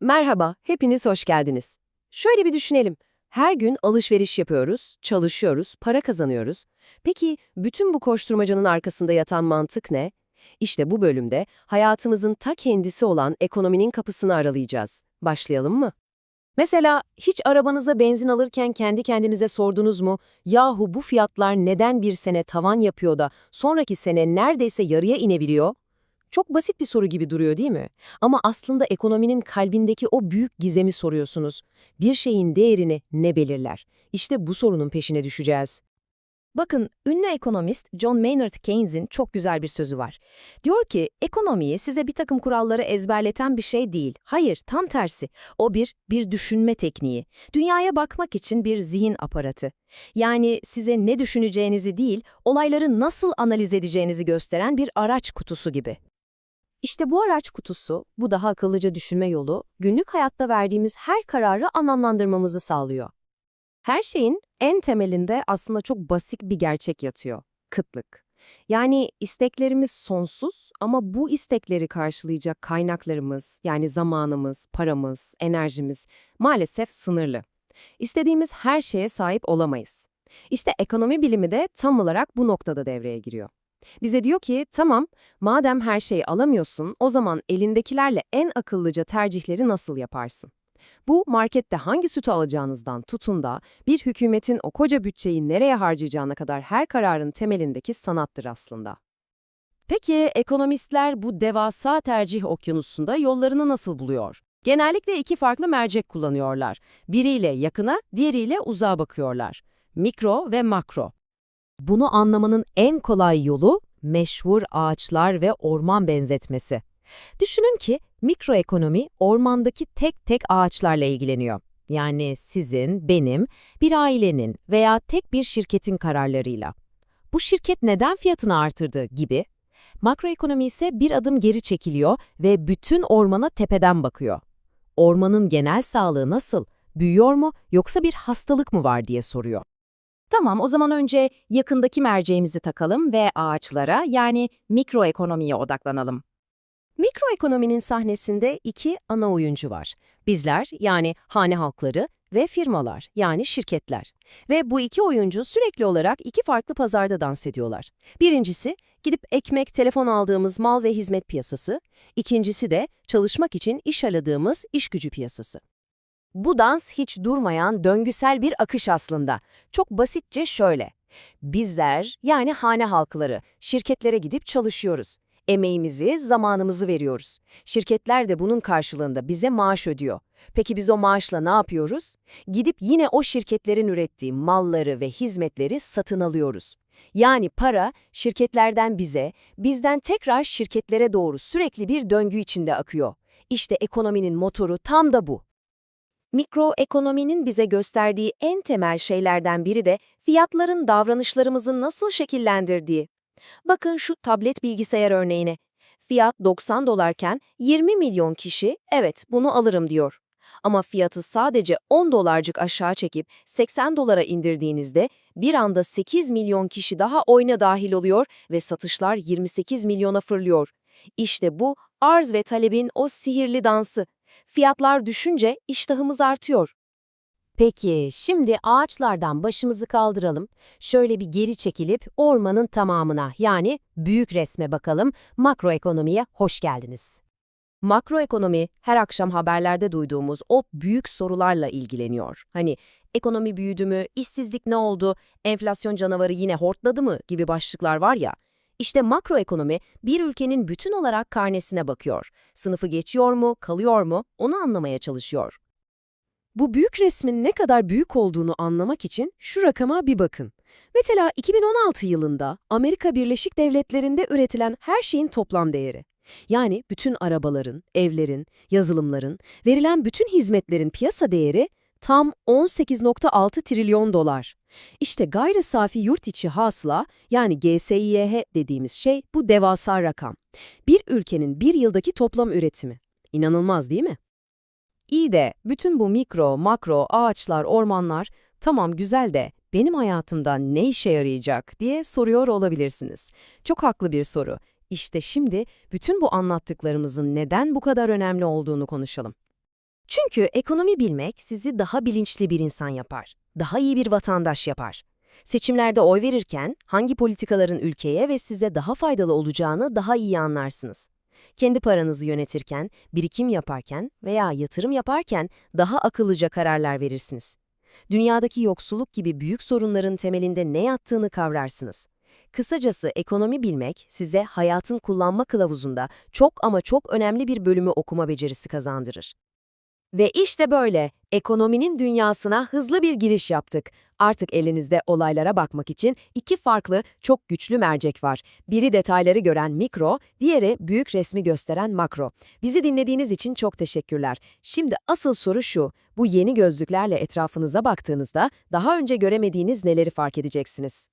Merhaba, hepiniz hoş geldiniz. Şöyle bir düşünelim. Her gün alışveriş yapıyoruz, çalışıyoruz, para kazanıyoruz. Peki bütün bu koşturmacanın arkasında yatan mantık ne? İşte bu bölümde hayatımızın ta kendisi olan ekonominin kapısını aralayacağız. Başlayalım mı? Mesela hiç arabanıza benzin alırken kendi kendinize sordunuz mu? Yahu bu fiyatlar neden bir sene tavan yapıyor da sonraki sene neredeyse yarıya inebiliyor? Çok basit bir soru gibi duruyor değil mi? Ama aslında ekonominin kalbindeki o büyük gizemi soruyorsunuz. Bir şeyin değerini ne belirler? İşte bu sorunun peşine düşeceğiz. Bakın, ünlü ekonomist John Maynard Keynes'in çok güzel bir sözü var. Diyor ki, ekonomiyi size bir takım kuralları ezberleten bir şey değil. Hayır, tam tersi. O bir, bir düşünme tekniği. Dünyaya bakmak için bir zihin aparatı. Yani size ne düşüneceğinizi değil, olayları nasıl analiz edeceğinizi gösteren bir araç kutusu gibi. İşte bu araç kutusu, bu daha akıllıca düşünme yolu, günlük hayatta verdiğimiz her kararı anlamlandırmamızı sağlıyor. Her şeyin en temelinde aslında çok basit bir gerçek yatıyor. Kıtlık. Yani isteklerimiz sonsuz ama bu istekleri karşılayacak kaynaklarımız, yani zamanımız, paramız, enerjimiz maalesef sınırlı. İstediğimiz her şeye sahip olamayız. İşte ekonomi bilimi de tam olarak bu noktada devreye giriyor. Bize diyor ki, tamam, madem her şeyi alamıyorsun, o zaman elindekilerle en akıllıca tercihleri nasıl yaparsın? Bu markette hangi sütü alacağınızdan tutun da bir hükümetin o koca bütçeyi nereye harcayacağına kadar her kararın temelindeki sanattır aslında. Peki ekonomistler bu devasa tercih okyanusunda yollarını nasıl buluyor? Genellikle iki farklı mercek kullanıyorlar. Biriyle yakına, diğeriyle uzağa bakıyorlar. Mikro ve makro. Bunu anlamanın en kolay yolu meşhur ağaçlar ve orman benzetmesi. Düşünün ki mikroekonomi ormandaki tek tek ağaçlarla ilgileniyor. Yani sizin, benim, bir ailenin veya tek bir şirketin kararlarıyla. Bu şirket neden fiyatını artırdı gibi. Makroekonomi ise bir adım geri çekiliyor ve bütün ormana tepeden bakıyor. Ormanın genel sağlığı nasıl? Büyüyor mu yoksa bir hastalık mı var diye soruyor. Tamam, o zaman önce yakındaki merceğimizi takalım ve ağaçlara yani mikroekonomiye odaklanalım. Mikroekonominin sahnesinde iki ana oyuncu var. Bizler yani hane halkları ve firmalar yani şirketler. Ve bu iki oyuncu sürekli olarak iki farklı pazarda dans ediyorlar. Birincisi gidip ekmek, telefon aldığımız mal ve hizmet piyasası. İkincisi de çalışmak için iş aradığımız iş gücü piyasası. Bu dans hiç durmayan döngüsel bir akış aslında. Çok basitçe şöyle. Bizler yani hane halkları şirketlere gidip çalışıyoruz. Emeğimizi, zamanımızı veriyoruz. Şirketler de bunun karşılığında bize maaş ödüyor. Peki biz o maaşla ne yapıyoruz? Gidip yine o şirketlerin ürettiği malları ve hizmetleri satın alıyoruz. Yani para şirketlerden bize, bizden tekrar şirketlere doğru sürekli bir döngü içinde akıyor. İşte ekonominin motoru tam da bu. Mikroekonominin bize gösterdiği en temel şeylerden biri de fiyatların davranışlarımızı nasıl şekillendirdiği. Bakın şu tablet bilgisayar örneğine. Fiyat 90 dolarken 20 milyon kişi evet bunu alırım diyor. Ama fiyatı sadece 10 dolarcık aşağı çekip 80 dolara indirdiğinizde bir anda 8 milyon kişi daha oyuna dahil oluyor ve satışlar 28 milyona fırlıyor. İşte bu arz ve talebin o sihirli dansı. Fiyatlar düşünce iştahımız artıyor. Peki, şimdi ağaçlardan başımızı kaldıralım. Şöyle bir geri çekilip ormanın tamamına yani büyük resme bakalım. Makroekonomiye hoş geldiniz. Makroekonomi her akşam haberlerde duyduğumuz o büyük sorularla ilgileniyor. Hani ekonomi büyüdü mü, işsizlik ne oldu, enflasyon canavarı yine hortladı mı gibi başlıklar var ya. İşte makroekonomi bir ülkenin bütün olarak karnesine bakıyor. Sınıfı geçiyor mu, kalıyor mu onu anlamaya çalışıyor. Bu büyük resmin ne kadar büyük olduğunu anlamak için şu rakama bir bakın. Mesela 2016 yılında Amerika Birleşik Devletleri'nde üretilen her şeyin toplam değeri. Yani bütün arabaların, evlerin, yazılımların, verilen bütün hizmetlerin piyasa değeri tam 18.6 trilyon dolar. İşte gayri safi yurt içi hasıla yani GSİH dediğimiz şey bu devasa rakam. Bir ülkenin bir yıldaki toplam üretimi. İnanılmaz değil mi? İyi de bütün bu mikro, makro, ağaçlar, ormanlar tamam güzel de benim hayatımda ne işe yarayacak diye soruyor olabilirsiniz. Çok haklı bir soru. İşte şimdi bütün bu anlattıklarımızın neden bu kadar önemli olduğunu konuşalım. Çünkü ekonomi bilmek sizi daha bilinçli bir insan yapar, daha iyi bir vatandaş yapar. Seçimlerde oy verirken hangi politikaların ülkeye ve size daha faydalı olacağını daha iyi anlarsınız. Kendi paranızı yönetirken, birikim yaparken veya yatırım yaparken daha akıllıca kararlar verirsiniz. Dünyadaki yoksulluk gibi büyük sorunların temelinde ne yattığını kavrarsınız. Kısacası ekonomi bilmek size hayatın kullanma kılavuzunda çok ama çok önemli bir bölümü okuma becerisi kazandırır. Ve işte böyle, ekonominin dünyasına hızlı bir giriş yaptık. Artık elinizde olaylara bakmak için iki farklı, çok güçlü mercek var. Biri detayları gören mikro, diğeri büyük resmi gösteren makro. Bizi dinlediğiniz için çok teşekkürler. Şimdi asıl soru şu, bu yeni gözlüklerle etrafınıza baktığınızda daha önce göremediğiniz neleri fark edeceksiniz?